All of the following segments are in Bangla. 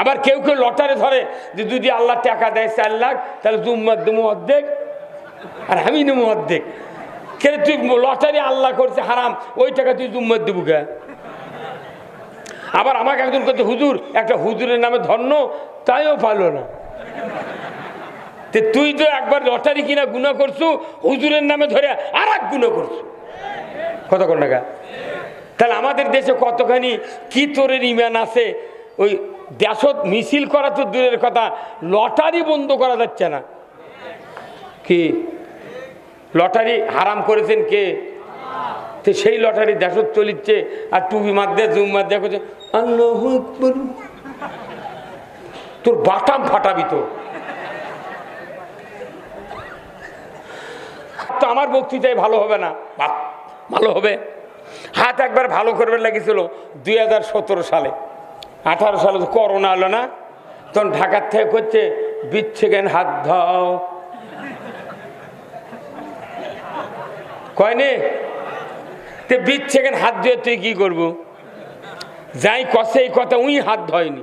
আবার কেউ কেউ লটারে ধরে যে যদি আল্লাহ টাকা দেয় চার লাখ, তাহলে জুম্মার দেবো অর্ধেক আর আমি নেব অর্ধেক কে তুই লটারি আল্লাহ করছে, হারাম, ওই টাকা তুই জুম্মার দেবো কে? আবার আমাকে একজন করছে হুজুর, একটা হুজুরের নামে ধন্য, তাইও পারল না। তে তুই তো একবার লটারি কিনা গুণা করছু, হুজুরের নামে ধরে আর এক গুণা করছু। কত কোন তাহলে আমাদের দেশে কতখানি কি তোরের ইমান আছে ওই দেশত মিছিল করা তো দূরের কথা, লটারি বন্ধ করা যাচ্ছে না। কি? লটারি হারাম করেছেন কে? তো সেই লটারি দেশত চলিচ্ছে, আর টুপি মাধ্যমে জুম মাধ্যমে করছে। আল্লাহ তোর বাটাম ফাটাবি তো। তো আমার বক্তৃতায় ভালো হবে না। ভালো হবে। হাত একবার ভালো করবে লেগেছিল দুই হাজার সতেরো সালে। আঠারো সালে তো করোনা এলো না, তখন ঢাকার থেকে করছে, বিচ্ছেগেন হাত ধাও। কয়নি? তে বিচ্ছেগেন হাত ধুয়ে তুই কি করব? যাই কষে এই কথা, উই হাত ধয়নি।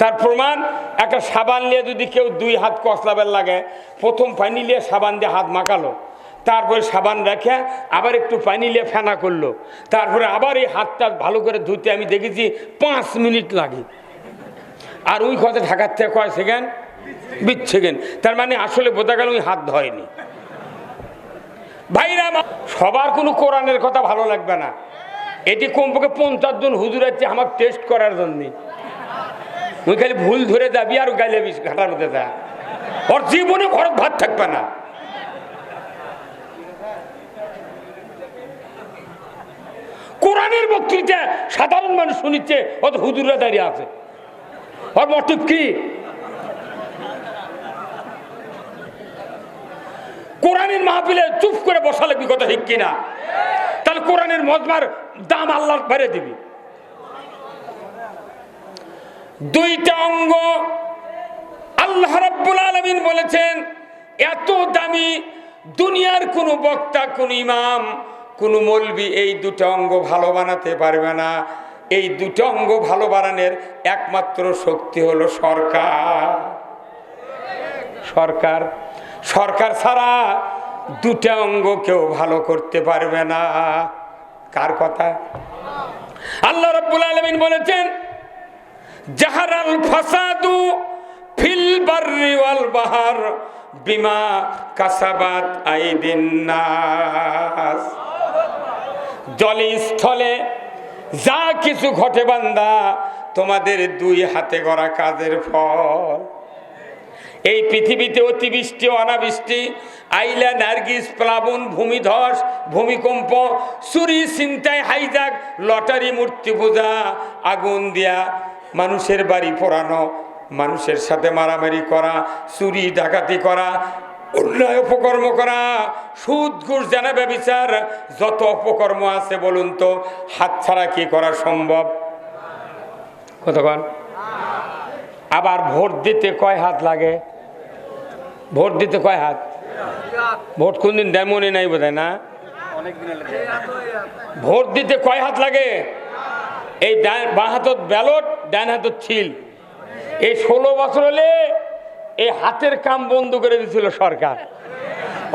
তার প্রমাণ, একটা সাবান নিয়ে যদি কেউ দুই হাত কষলাবের লাগে, প্রথম পানি নিয়ে সাবান দিয়ে হাত মাখালো। তারপরে সাবান রেখে আবার একটু পানি নিয়ে ফেনা করল। তারপরে আবার এই হাতটা ভালো করে ধুতে আমি দেখেছি পাঁচ মিনিট লাগে। আর ওই কথা ঢাকার থেকে কয় সেকেন্ড? বিশ সেকেন্ড। তার মানে আসলে বোঝা গেল ওই হাত ধয়নি ভাইরা সবার কোনো কোরআনের কথা ভালো লাগবে না। এটি কমপক্ষে পঞ্চাশ জন হুজুর আছে আমার টেস্ট করার জন্যে। ওই খালি ভুল ধরে যাবি আর গাইলে ঘাটার মধ্যে যা। ওর জীবনে ঘরত ভাত থাকবে না। কোরআনের বক্তৃতা সাধারণ মানুষ শুনিচ্ছে, অত হুজুররা দাঁড়িয়ে আছে। ওর মোটিভ কি? কোরআনের মাহফিলে চুপ করে বসা লাগবি কথা ঠিক কিনা? তাহলে কোরআনের মজমার দাম আল্লাহ বেড়ে দিবি। দুইটা অঙ্গ আল্লাহ রাব্বুল আলামিন বলেছেন, এত দামি দুনিয়ার কোনো বক্তা, কোন ইমাম কোন মলবি এই দুটো অঙ্গ ভালো বানাতে পারবে না। এই দুটো অঙ্গ ভালো বানানোর একমাত্র শক্তি হলো সরকার। সরকার সরকার ছাড়া দুটা অঙ্গ কেউ ভালো করতে পারবে না। কার কথা? আল্লাহ রব্বুল আলমিন বলেছেন, জাহারাল ফাসাদু ফিল বাররি ওয়াল বাহার বিমা কাসাবাত আইদিন নাস। জলে স্থলে যা কিছু ঘটে বান্দা, তোমাদের দুই হাতে গড়া কাজের ফল। এই পৃথিবীতে অতিবৃষ্টি, অনাবৃষ্টি, আইলা, নার্গিস, প্লাবন, ভূমিধস, ভূমিকম্প, চুরি চিন্তায় হাইজাক লটারি, মূর্তি পূজা, আগুন দিয়া মানুষের বাড়ি পোড়ানো, মানুষের সাথে মারামারি করা, চুরি, ডাকাতি করা অন্যায় অপকর্ম করা, সুদ, ঘুষ, জানা ব্যবচার, যত অপকর্ম আছে বলুন তো, হাত ছাড়া কি করা সম্ভব? কতক্ষণ? আবার ভোট দিতে কয় হাত লাগে? ভোট দিতে কয় হাত? ভোট কোন দিন দেয় মনে নাই বোধ না? ভোট দিতে কয় হাত লাগে? এই ডান- বাঁ হাতত ব্যালট, ডান হাতত ছিল। এই ষোলো বছর হলে এই হাতের কাম বন্ধ করে দিয়েছিল সরকার।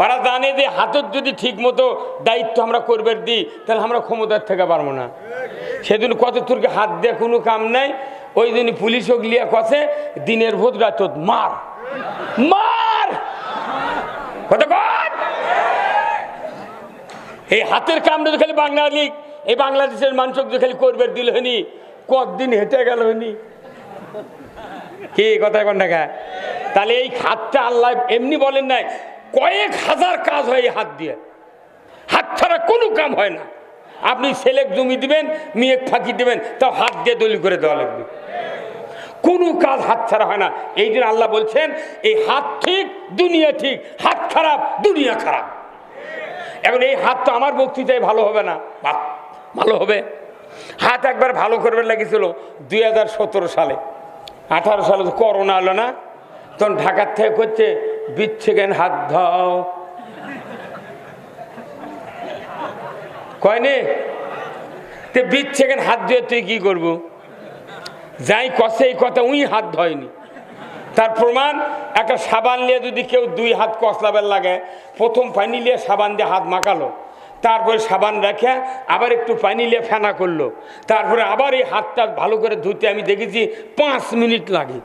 ওরা জানে যে হাতের যদি ঠিক মতো দায়িত্ব আমরা করবে দিই, তাহলে আমরা ক্ষমতার থেকে পারব না। সেদিন কত তোরকে হাত দিয়ে কোনো কাম নাই, ওই দিন পুলিশ লিয়া কষে দিনের ভোট রাত মার। মার! এই হাতের কামটা তো খালি বাঙালি এই বাংলাদেশের মানুষ তো খালি করবে দিল হনি কতদিন হেঁটে গেল হনি কি কথা কোন টাকা তাহলে এই হাতটা আল্লাহ এমনি বলেন নাই, কয়েক হাজার কাজ হয় এই হাত দিয়ে। হাত ছাড়া কোনো কাম হয় না। আপনি ছেলেক জমি দিবেন মেয়ে ফাঁকি দিবেন, তাও হাত দিয়ে দলি করে দেওয়া লাগবে। কোনো কাজ হাত ছাড়া হয় না। এই জন্য আল্লাহ বলছেন, এই হাত ঠিক, দুনিয়া ঠিক, হাত খারাপ, দুনিয়া খারাপ। এখন এই হাত তো আমার বক্তৃতায় ভালো হবে না। ভালো হবে। হাত একবার ভালো করবে লেগেছিল দুই হাজার সতেরো সালে। আঠারো সালে তো করোনা এলো না। তখন ঢাকার থেকে করছে বিচ্ছেগেন হাত ধাও? কয়নি তে বিচ্ছেগেন হাত দিয়ে তুই কি করব? যাই কষে এই কথা, উই হাত ধয়নি। তার প্রমাণ, একটা সাবান নিয়ে যদি কেউ দুই হাত কষলাবের লাগে, প্রথম পানি নিয়ে সাবান দিয়ে হাত মাখালো। তারপরে সাবান রেখে আবার একটু পানি নিয়ে ফেনা করল। তারপরে আবার এই হাতটা ভালো করে ধুতে আমি দেখেছি পাঁচ মিনিট লাগে।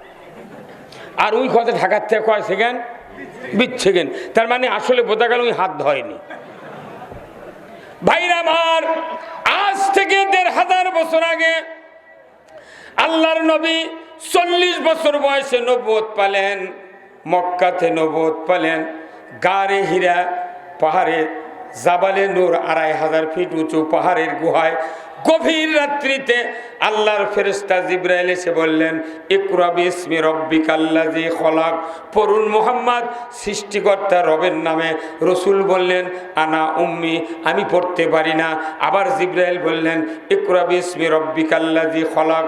আর ওই কথা ঢাকার থেকে কয় সেকেন্ড? বিশ সেকেন্ড। তার মানে আসলে বোঝা গেল ওই হাত ধয়নি ভাইরা আমার, আজ থেকে দেড় হাজার বছর আগে আল্লাহর নবী চল্লিশ বছর বয়সে নবুয়ত পালেন, মক্কাতে নবুয়ত পালেন গাড়ে হীরা পাহাড়ে, জাবালে নূর আড়াই হাজার ফিট উঁচু পাহাড়ের গুহায় গভীর রাত্রিতে আল্লাহর ফেরেস্তা জিব্রাইল এসে বললেন ইকরাবি ইসমি রব্বিক আল্লাজি খলাক। পড়ুন মোহাম্মদ, সৃষ্টিকর্তা রবের নামে রসুল বললেন, আনা উম্মি, আমি পড়তে পারি না। আবার জিব্রাইল বললেন ইকরাবি ইসমি রব্বিক আল্লাজি খলাক।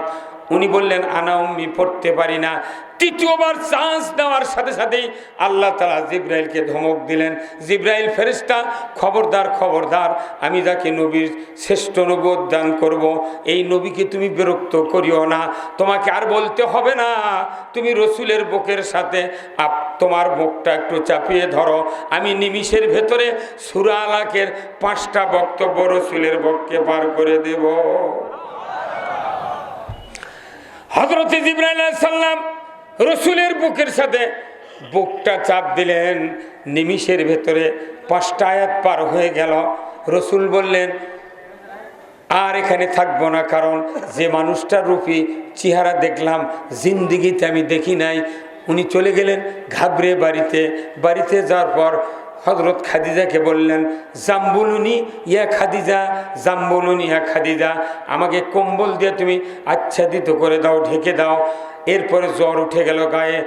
উনি বললেন, আনা উম্মি, পড়তে পারি না। তৃতীয়বার চান্স দেওয়ার সাথে সাথেই আল্লাহ তালা জিব্রাইলকে ধমক দিলেন। জিব্রাইল ফেরিস্তা খবরদার খবরদার, আমি যাকে নবীর শ্রেষ্ঠ নবী উদ্যান করব, এই নবীকে তুমি বিরক্ত করিও না। তোমাকে আর বলতে হবে না। তুমি রসুলের বুকের সাথে আপ, তোমার বুকটা একটু চাপিয়ে ধরো। আমি নিমিষের ভেতরে সুরা আলাকের পাঁচটা বক্তব্য রসুলের বককে পার করে দেব। হজরত সাল্লাম রসুলের বুকের সাথে বুকটা চাপ দিলেন, নিমিষের ভেতরে পাঁচটা আয়াত পার হয়ে গেল। রসুল বললেন, আর এখানে থাকব না, কারণ যে মানুষটার রূপী চেহারা দেখলাম, জিন্দিগিতে আমি দেখি নাই। উনি চলে গেলেন ঘাবড়ে বাড়িতে। বাড়িতে যাওয়ার পর হজরত খাদিজাকে বললেন, জাম্বুলুনি, ইয়া খাদিজা, জাম্বুলুনি ইয়া খাদিজা, আমাকে কম্বল দিয়ে তুমি আচ্ছাদিত করে দাও, ঢেকে দাও। এরপরে জ্বর উঠে গেল গায়ে।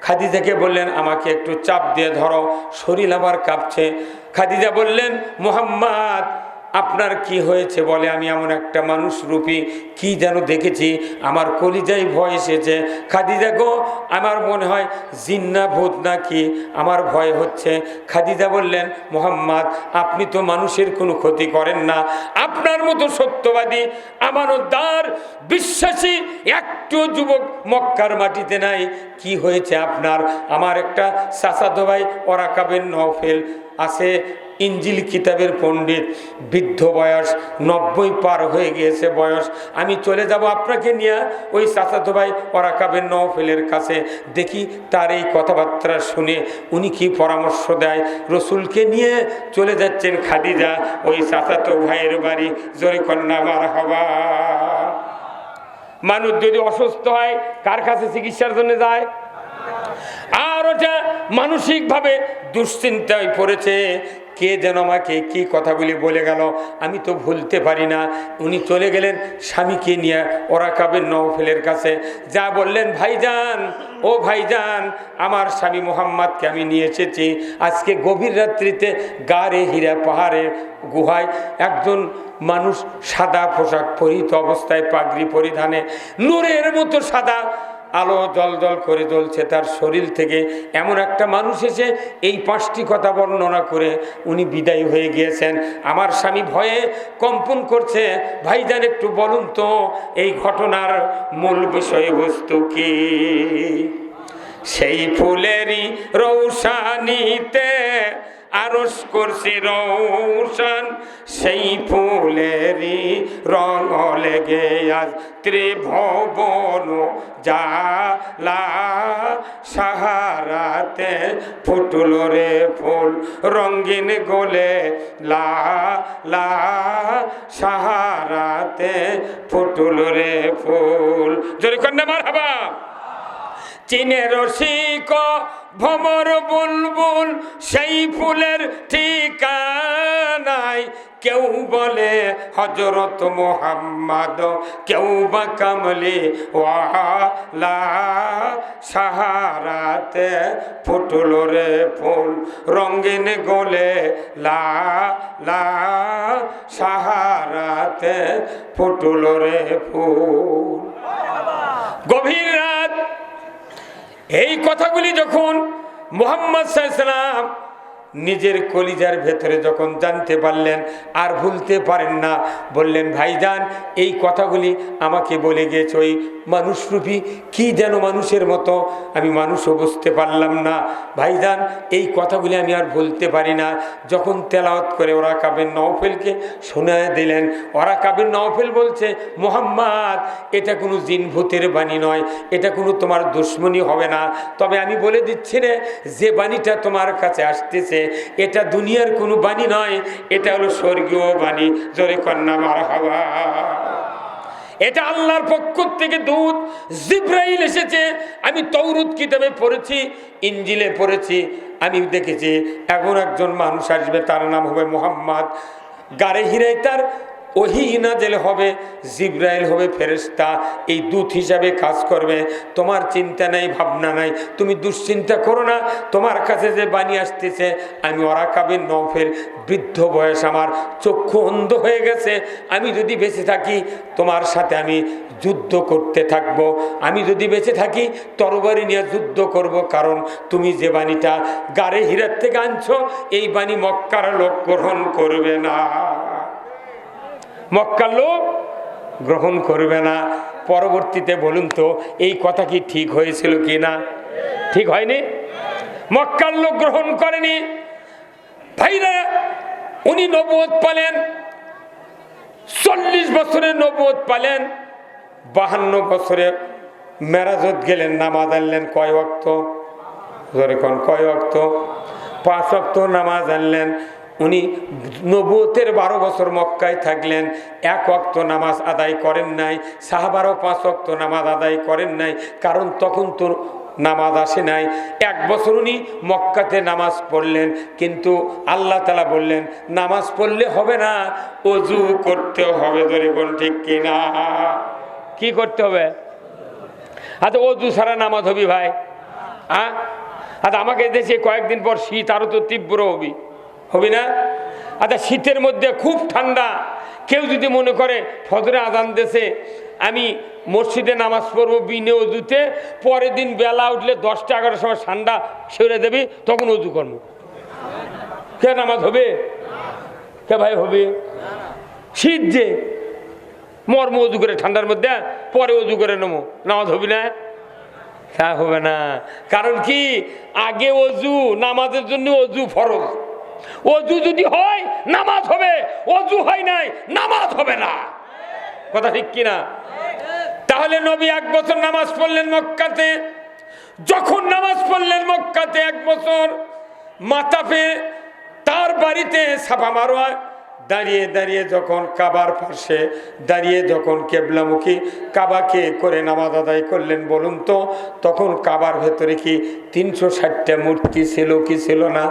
খাদিজাকে বললেন, আমাকে একটু চাপ দিয়ে ধরো, শরীর আবার কাঁপছে। খাদিজা বললেন, মোহাম্মদ আপনার কি হয়েছে বলে আমি এমন একটা মানুষ রূপী, কি যেন দেখেছি, আমার কলিজায় ভয় এসেছে। খাদিজা গো, আমার মনে হয় জিন্না, ভূত না কি আমার ভয় হচ্ছে। খাদিজা বললেন, মোহাম্মদ, আপনি তো মানুষের কোনো ক্ষতি করেন না। আপনার মতো সত্যবাদী, আমানতদার, বিশ্বাসী একটু যুবক মক্কার মাটিতে নাই। কি হয়েছে আপনার? আমার একটা চাচাতো ভাই ওরাকাবের নফেল আছে। ইঞ্জিল কিতাবের পণ্ডিত, বৃদ্ধ বয়স, নব্বই পার হয়ে গিয়েছে বয়স। আমি চলে যাব আপনাকে নিয়ে ওই চাচাতো ভাই ওরাকাবের নফেলের কাছে। দেখি তার এই কথাবার্তা শুনে উনি কি পরামর্শ দেয়। রসুলকে নিয়ে চলে যাচ্ছেন খাদিজা, ওই চাচাতো ভাইয়ের বাড়ি। জোরে কন্যা মার হবা মানুষ যদি অসুস্থ হয়, কার কাছে চিকিৎসার জন্য যায়? আর ওটা মানসিকভাবে দুশ্চিন্তায় পড়েছে। কে যেন আমাকে কি কথাগুলি বলে গেল, আমি তো ভুলতে পারি না। উনি চলে গেলেন স্বামীকে নিয়ে ওরা কাবের নওফেলের কাছে। যা বললেন, ভাইজান, ও ভাইজান, আমার স্বামী মোহাম্মদকে আমি নিয়ে এসেছি। আজকে গভীর রাত্রিতে গাড়ে হীরা পাহাড়ে গুহায় একজন মানুষ সাদা পোশাক পরিহিত অবস্থায় পাগড়ি পরিধানে, নূরের মতো সাদা আলো জল জল করে জ্বলছে, তার শরীর থেকে এমন একটা মানুষ এসে এই পাঁচটি কথা বর্ণনা করে উনি বিদায় হয়ে গিয়েছেন। আমার স্বামী ভয়ে কম্পন করছে, ভাইজান, একটু বলুন তো, এই ঘটনার মূল বিষয়বস্তু কি? সেই ফুলেরই রৌশানিতে আরস করছে রৌশান, সেই ফুলেরই রং লেগে আজ ত্রিভবন জালা সাহারাতে ফুটল রে ফুল রঙ্গিন গোলে লা লা সাহারাতে ফুটল রে ফুল। জোরে কন্যা মার হাবা চীনের রসিক ভমর বুলবুল সেই ফুলের ঠিকানাই। কেউ বলে হজরত মোহাম্মদ, কেউ বা কামলি, ওয়ালা সাহারাতে ফুটল রে ফুল, রঙিন গোলে লা লা সাহারাতে ফুটল রে ফুল। গভীর রাত এই কথাগুলি যখন মোহাম্মদ সাল্লাম নিজের কলিজার ভেতরে যখন জানতে পারলেন আর ভুলতে পারেন না, বললেন, ভাইজান, এই কথাগুলি আমাকে বলে গেছে ওই মানুষরূপী, কি যেন মানুষের মতো। আমি মানুষও বুঝতে পারলাম না। ভাইজান, এই কথাগুলি আমি আর ভুলতে পারি না। যখন তেলাওয়াত করে ওরা কাবের নওফেলকে শোনায় দিলেন, ওরা কাবের নওফেল বলছে, মোহাম্মদ, এটা কোনো জিন ভূতের বাণী নয়, এটা কোনো তোমার দুশ্মনী হবে না। তবে আমি বলে দিচ্ছি রে, যে বাণীটা তোমার কাছে আসতেছে এটা দুনিয়ার কোনো বাণী নয়, এটা হলো স্বর্গীয় বাণী। জোরে কন্যা, মার হওয়া এটা আল্লাহর পক্ষ থেকে দুধ জিব্রাইল এসেছে। আমি তৌরুদ কিতাবে পড়েছি ইঞ্জিলে পড়েছি, আমি দেখেছি এমন একজন মানুষ আসবে, তার নাম হবে মোহাম্মদ। গাড়ে হিরাই তার ওহি নাজেল হবে, জিব্রাইল হবে ফেরেস্তা এই দূত হিসাবে কাজ করবে। তোমার চিন্তা নাই, ভাবনা নাই, তুমি দুশ্চিন্তা করো না। তোমার কাছে যে বাণী আসতেছে, আমি ওরাকাবের নফের বৃদ্ধ বয়স আমার চক্ষু অন্ধ হয়ে গেছে। আমি যদি বেঁচে থাকি, তোমার সাথে আমি যুদ্ধ করতে থাকব। আমি যদি বেঁচে থাকি, তরবারি নিয়ে যুদ্ধ করব, কারণ তুমি যে বাণীটা গাড়ে হীরার থেকে আনছো, এই বাণী মক্কার লোক গ্রহণ করবে না। মক্কার লোক গ্রহণ করবে না। পরবর্তীতে বলুন তো, এই কথা কি ঠিক হয়েছিল কি না ঠিক হয়নি? মক্কার লোক গ্রহণ করেনি। ভাইরা, উনি নবদ পালেন। চল্লিশ বছরের নবদ পালেন। বাহান্ন বছরে মেরাজত গেলেন, নামাজ আনলেন। কয় অক্ত কয় অক্ত পাঁচ অক্ত নামাজ আনলেন। উনি নবুতের বারো বছর মক্কায় থাকলেন, এক অক্ত নামাজ আদায় করেন নাই, সাহাবারও পাঁচ অক্ত নামাজ আদায় করেন নাই, কারণ তখন তো নামাজ আসে নাই। এক বছর উনি মক্কাতে নামাজ পড়লেন, কিন্তু আল্লাহ তালা বললেন, নামাজ পড়লে হবে না, অজু করতে হবে ধরে কোন ঠিক কিনা কি করতে হবে? আচ্ছা অজু ছাড়া নামাজ হবি ভাই হ্যাঁ আচ্ছা আমাকে দেশে কয়েকদিন পর শীত আরও তো তীব্র হবি। হবি না? আচ্ছা শীতের মধ্যে খুব ঠান্ডা। কেউ যদি মনে করে, ফজরে আদান দেশে, আমি মসজিদে নামাজ পড়ব বিনে অজুতে পরের দিন বেলা উঠলে দশটা, এগারোটার সময় ঠান্ডা সেরে দেবি, তখন অজু কর্ম কে নামাজ হবে? কে ভাই হবে? শীত যে, মর্ম অজু করে ঠান্ডার মধ্যে, পরে অজু করে নেব। নামাজ হবি না? তা হবে না। কারণ কি? আগে অজু, নামাজের জন্য অজু ফরজ। অজু যদি হয়, নামাজ হবে। অজু হয় নাই, নামাজ হবে না। কথা ঠিক কিনা? তাহলে নবী এক বছর নামাজ পড়লেন মক্কাতে। যখন নামাজ পড়লেন মক্কাতে এক বছর মাতাফে তার বাড়িতে সাফা মারোয়া। দাঁড়িয়ে দাঁড়িয়ে যখন কাবার পাশে, দাঁড়িয়ে যখন কেবলামুখী কাবাকে করে নামাজ আদায় করলেন, বলুন তো, তখন কাবার ভেতরে কি তিনশো ষাটটা মূর্তি ছিল, কি ছিল না?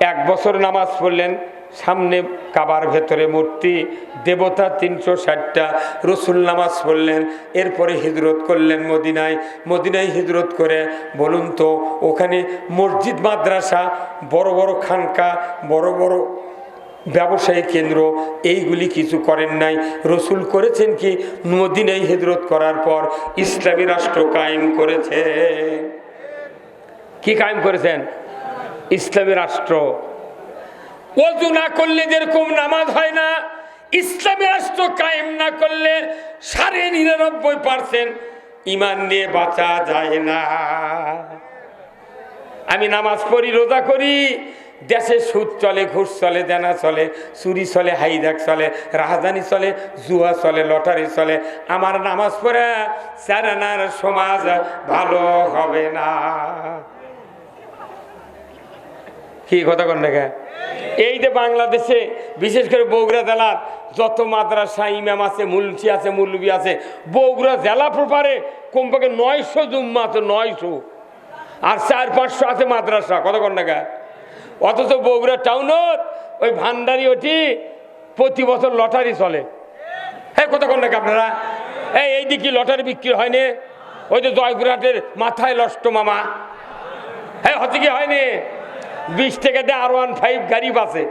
এক বছর নামাজ পড়লেন, সামনে কাবার ভেতরে মূর্তি, দেবতা তিনশো ষাটটা, রসুল নামাজ পড়লেন, এরপরে হিজরত করলেন মদিনায়। মদিনায় হিজরত করে বলুন তো, ওখানে মসজিদ, মাদ্রাসা, বড় বড় খানকা, বড় বড় ব্যবসায়ী কেন্দ্র, এইগুলি কিছু করেন নাই। রসুল করেছেন কি? মদিনায় হিজরত করার পর ইসলামী রাষ্ট্র কায়েম করেছে। কি কায়েম করেছেন? ইসলামী রাষ্ট্র। অজু না করলে যেরকম নামাজ হয় না, ইসলামী রাষ্ট্র কায়েম না করলে সাড়ে নিরানব্বই পার্সেন্ট ইমান নিয়ে বাঁচা যায় না। আমি নামাজ পড়ি, রোজা করি, দেশে সুদ চলে, ঘুষ চলে, দেনা চলে, চুরি চলে হাইদাক চলে, রাজধানী চলে, জুয়া চলে, লটারি চলে, আমার নামাজ পড়ে চারানার সমাজ ভালো হবে না। কি কথা কন দেখা এই যে বাংলাদেশে, বিশেষ করে বগুড়া জেলার যত মাদ্রাসা, ইমাম আছে মুলসি আছে মুলবি আছে, বগুড়া জেলা প্রপারে কমপক্ষে নয়শো জুম্মা আছে, নয়শো। আর চার, পাঁচশো আছে মাদ্রাসা কত কন টাকা অথচ বগুড়া টাউনত ওই ভান্ডারি ওটি প্রতি বছর লটারি চলে। হ্যাঁ কত কন টাকা আপনারা। এই এই দিকে লটারি বিক্রি হয়নি? ওই যে জয়পুরহাটের মাথায় লষ্ট মামা। হ্যাঁ হচ্ছে কি হয়নি? বিশ দিয়ে আর ওয়ান ফাইভ গাড়ি বাসে।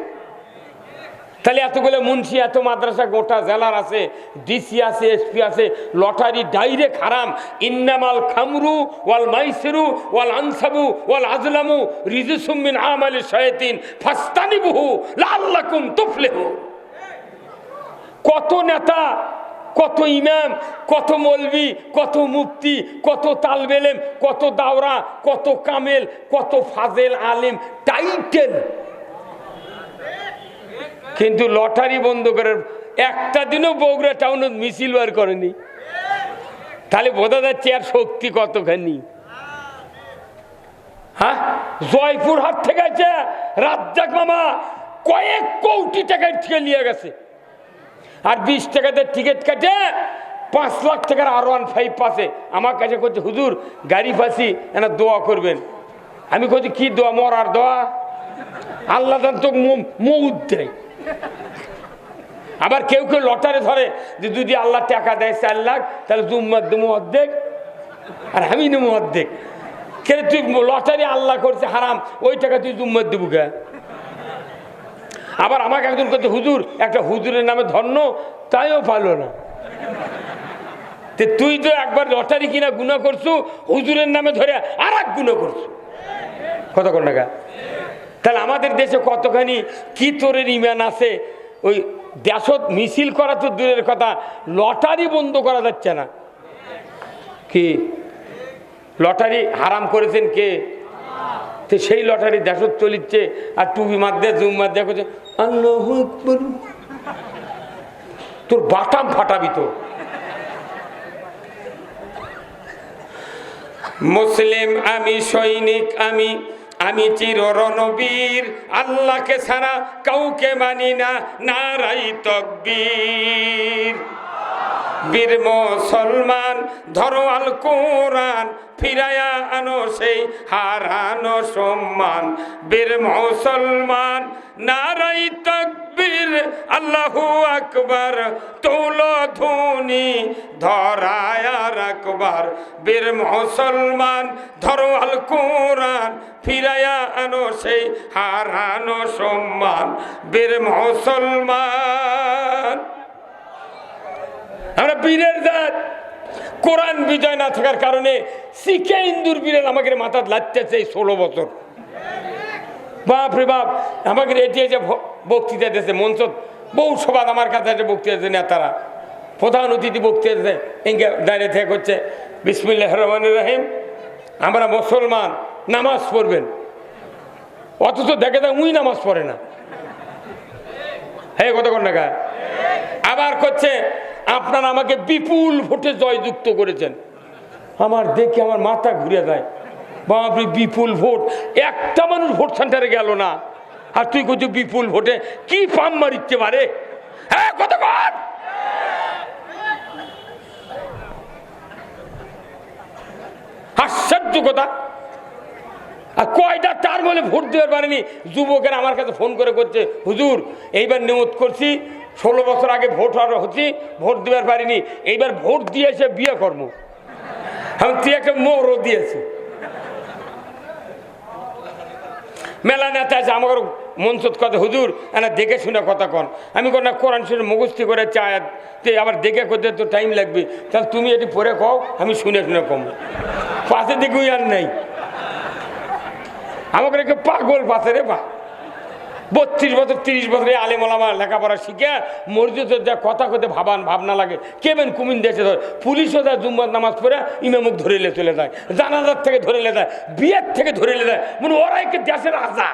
তাহলে এতগুলো মুন্সি, এত মাদ্রাসা, গোটা জেলার আছে ডিসি আছে এসপি আছে, লটারি ডাইরেক্ট হারাম। ইন্নামাল খামরু ওয়াল মাইসিরু ওয়াল আনসাবু ওয়াল আজলামু রিজুসুমিন আমালি শয়তিন ফাস্তানিবুহু লাল্লাকুম তুফলিহু। কত নেতা কত ইমাম, কত মলবি কত মুফতি, কত তালবেলেম, কত দাওরা, কত কামেল, কত ফাজেল আলেম, টাইটেল। কিন্তু লটারি বন্ধ করে একটা দিনও বগুড়া টাউনে মিছিল বার করেনি। তাহলে বোঝা যাচ্ছে আর শক্তি কতখানি। হ্যাঁ? জয়পুর হাট থেকে আছে, রাজ্জাক মামা কয়েক কোটি থেকে নিয়ে গেছে। আর বিশ টাকাতে টিকিট কাটে পাঁচ লাখ টাকার আর ওয়ান ফাইভ পাশে আমার কাছে করছে হুজুর, গাড়ি ফাঁসি, এনা দোয়া করবেন। আমি করছি কি দোয়া, মরার দোয়া? আল্লাহ তো মৌদ দেয়। আবার কেউ কেউ লটারে ধরে যে, যদি আল্লাহ টাকা দেয় চার লাখ, তাহলে জুম্মার দেবো অর্ধেক আর আমি নেব অর্ধেক কে তুই লটারি আল্লাহ করছে, হারাম, ওই টাকা তুই জুম্মার দেবো কে? আবার আমাকে একজন করতে হুজুর, একটা হুজুরের নামে ধন্য, তাইও পারল না। তুই তো একবার লটারি কিনা গুণা করছু, হুজুরের নামে ধরে আর এক গুণা করছু। কতক্ষণ টাকা তাহলে আমাদের দেশে কতখানি কি তোরের ইমান আছে? ওই দেশত মিছিল করা তো দূরের কথা, লটারি বন্ধ করা যাচ্ছে না। কি? লটারি হারাম করেছেন কে? তো সেই লটারি দেশত চলিচ্ছে আর টুপি মাধ্যে জুম মাধ্যে করছে আল্লাহু। তোর বাটাম ফাটাবি তো মুসলিম আমি, সৈনিক আমি আমি চির রণবীর আল্লাহকে ছাড়া কাউকে মানি না নারাই তকবীর বীর মুসলমান, ধরো আল কোরআন ফিরায়া আনো সেই হারানো সম্মান। বীর মুসলমান, নারাই তকবীর, আল্লাহু আকবার, তুল ধুনি, ধরায়া রাখবার। বীর মুসলমান, ধরো আল কোরআন ফিরায়া আনো সেই হারানো সম্মান। বীর মুসলমান আমরা বীরের জাত। কোরআন বিজয় না থাকার কারণে শিখে ইন্দুর বীরের আমাকে মাথা লাগতেছে এই ষোলো বছর। বাপ রে বাপ আমাকে এটি যে বক্তৃতা দিয়েছে, মঞ্চ বহু সবাদ আমার কাছে আছে বক্তৃতা দিয়েছে নেতারা। প্রধান অতিথি বক্তৃতা দিয়েছে ইঙ্গে দাঁড়িয়ে থেকে করছে, বিসমিল্লাহ রহমান রাহিম। আমরা মুসলমান, নামাজ পড়বেন। অথচ দেখে দেখ উই নামাজ পড়ে না। হ্যাঁ কতক্ষণ টাকা আবার করছে, আপনারা আমাকে বিপুল ভোটে জয়যুক্ত করেছেন। আমার দেখে আমার মাথা ঘুরে যায়। বাপরে, বিপুল ভোট। একটা মানুষ ভোট সেন্টারে গেল না। আর তুই করছিস বিপুল ভোটে কি পাম মারিতে পারে হ্যাঁ আশ্চর্য কথা। আর কয়টা তার বলে ভোট দেওয়ার পারেনি যুবকেরা আমার কাছে ফোন করে করছে, হুজুর, এইবার নিয়ত করছি ষোলো বছর আগে ভোট আর হচ্ছি, ভোট দেওয়ার পারিনি। এইবার ভোট দিয়েছে বিয়ে কর্ম আমি তুই একটা মোরও দিয়েছি। মেলা নেতা আছে আমার মনসত কথা হুজুর, এনা দেখে শুনে কথা কন। আমি কোন না, কোরআন শুনে মুখস্থি করে চায় আবার দেখে করতে তো টাইম লাগবে। তাহলে তুমি এটি পরে কও, আমি শুনে শুনে কম। পাশে দিকে আর নেই। আমাকে পাগল পাশে রে পা বত্রিশ বছর, তিরিশ বছরে আলে আলেম ওলামা লেখাপড়া শিখে মসজিদের যা কথা কথা ভাবান, ভাবনা লাগে। কেবেন কুমিন দেশে ধরে? পুলিশও যায় জুম্মার নামাজ পড়ে ইমামুক ধরে চলে যায়। জানাজার থেকে ধরে যায়, বিয়ের থেকে ধরে যায়। মানে ওরাই দেশের আজা?